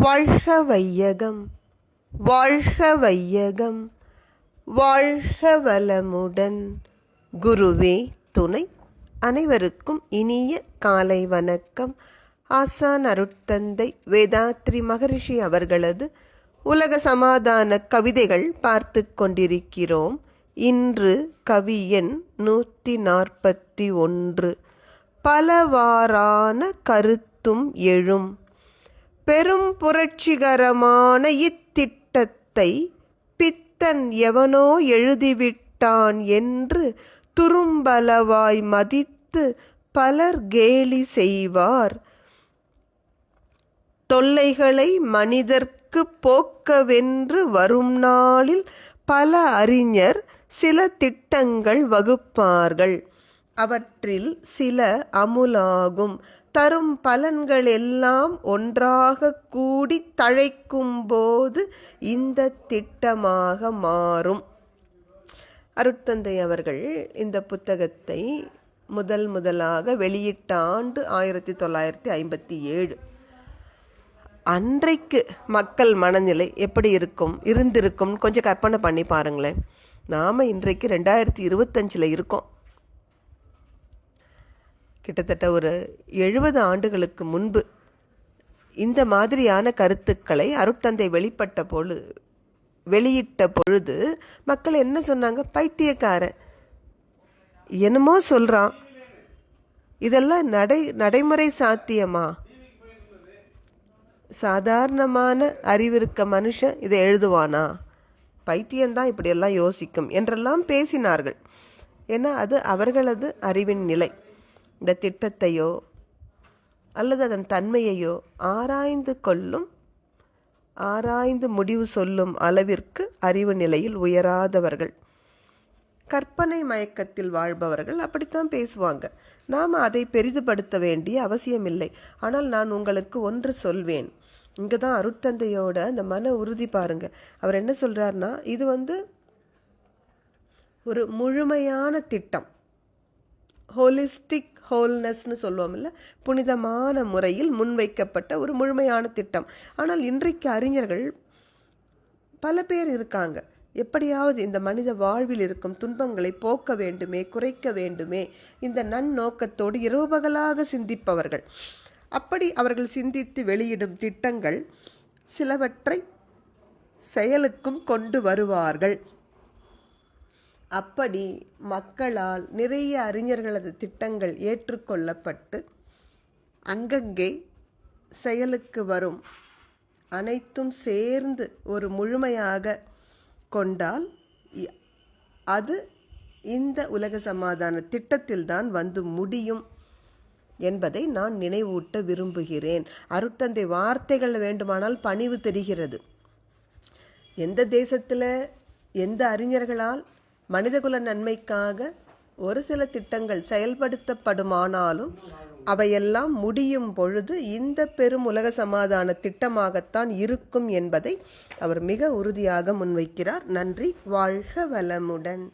வாழ்க வையகம் வாழ்க வையகம் வாழ்க வளமுடன் குருவே துணை. அனைவருக்கும் இனிய காலை வணக்கம். ஆசான் அருட்தந்தை வேதாத்ரி மகரிஷி அவர்களது உலக சமாதான கவிதைகள் பார்த்து கொண்டிருக்கிறோம். இன்று கவி எண் நூற்றி நாற்பத்தி ஒன்று. பலவாறான கருத்தும் எழும். பெரும் புரட்சிகரமான இத்திட்டத்தை பித்தன் எவனோ எழுதிவிட்டான் என்று துரும்பலவாய் மதித்து பலர் கேலி செய்வார். தொல்லைகளை மனிதர்க்கு போக்கவென்று வரும் நாளில் பல அறிஞர் சில திட்டங்கள் வகுப்பார்கள். அவற்றில் சில அமுலாகும். தரும் பலன்கள் எல்லாம் ஒன்றாக கூடி தழைக்கும் போது இந்த திட்டமாக மாறும். அருட்தந்தை அவர்கள் இந்த புத்தகத்தை முதல் முதலாக வெளியிட்ட ஆண்டு ஆயிரத்தி தொள்ளாயிரத்தி ஐம்பத்தி ஏழு. அன்றைக்கு மக்கள் மனநிலை எப்படி இருக்கும் இருந்திருக்கும் கொஞ்சம் கற்பனை பண்ணி பாருங்களேன். நாம் இன்றைக்கு ரெண்டாயிரத்தி இருபத்தஞ்சில் இருக்கோம். கிட்டத்தட்ட ஒரு எழுபது ஆண்டுகளுக்கு முன்பு இந்த மாதிரியான கருத்துக்களை அருட்தந்தை வெளிப்பட்ட பொழுது வெளியிட்ட பொழுது மக்கள் என்ன சொன்னாங்க? பைத்தியக்காரன். என்னமோ சொல்கிறான் இதெல்லாம் நடை நடைமுறை சாத்தியமா? சாதாரணமான அறிவிருக்க மனுஷன் இதை எழுதுவானா? பைத்தியம்தான் இப்படியெல்லாம் யோசிக்கும் என்றெல்லாம் பேசினார்கள். ஏன்னா அது அவர்களது அறிவின் நிலை. இந்த திட்டத்தையோ அல்லது அதன் தன்மையையோ ஆராய்ந்து கொள்ளும் ஆராய்ந்து முடிவு சொல்லும் அளவிற்கு அறிவு நிலையில் உயராதவர்கள். கற்பனை மயக்கத்தில் வாழ்பவர்கள் அப்படித்தான் பேசுவாங்க. நாம் அதை பெரிதுபடுத்த வேண்டிய அவசியமில்லை. ஆனால் நான் உங்களுக்கு ஒன்று சொல்வேன். இங்கே தான் அருட்தந்தையோட அந்த மன உறுதி பாருங்க. அவர் என்ன சொல்கிறாருன்னா இது வந்து ஒரு முழுமையான திட்டம். ஹோலிஸ்டிக் ஹோல்னஸ்னு சொல்லுவோம்ல புனிதமான முறையில் முன்வைக்கப்பட்ட ஒரு முழுமையான திட்டம். ஆனால் இன்றைக்கு அறிஞர்கள் பல பேர் இருக்காங்க. எப்படியாவது இந்த மனித வாழ்வில் இருக்கும் துன்பங்களை போக்க வேண்டுமே குறைக்க வேண்டுமே இந்த நன்னோக்கத்தோடு இரவு பகலாக சிந்திப்பவர்கள். அப்படி அவர்கள் சிந்தித்து வெளியிடும் திட்டங்கள் சிலவற்றை செயலுக்கும் கொண்டு வருவார்கள். அப்படி மக்களால் நிறைய அறிஞர்களது திட்டங்கள் ஏற்றுக்கொள்ளப்பட்டு அங்கங்கே செயலுக்கு வரும் அனைத்தும் சேர்ந்து ஒரு முழுமையாக கொண்டால் அது இந்த உலக சமாதான திட்டத்தில்தான் வந்து முடியும் என்பதை நான் நினைவூட்ட விரும்புகிறேன். அருட்தந்தை வார்த்தைகள் வேண்டுமானால் பணிவு தெரிகிறது. எந்த தேசத்தில் எந்த அறிஞர்களால் மனிதகுல நன்மைக்காக ஒரு சில திட்டங்கள் செயல்படுத்தப்படுமானாலும் அவையெல்லாம் முடியும் பொழுது இந்த பெரும் உலக சமாதான திட்டமாகத்தான் இருக்கும் என்பதை அவர் மிக உறுதியாக முன்வைக்கிறார். நன்றி. வாழ்க வளமுடன்.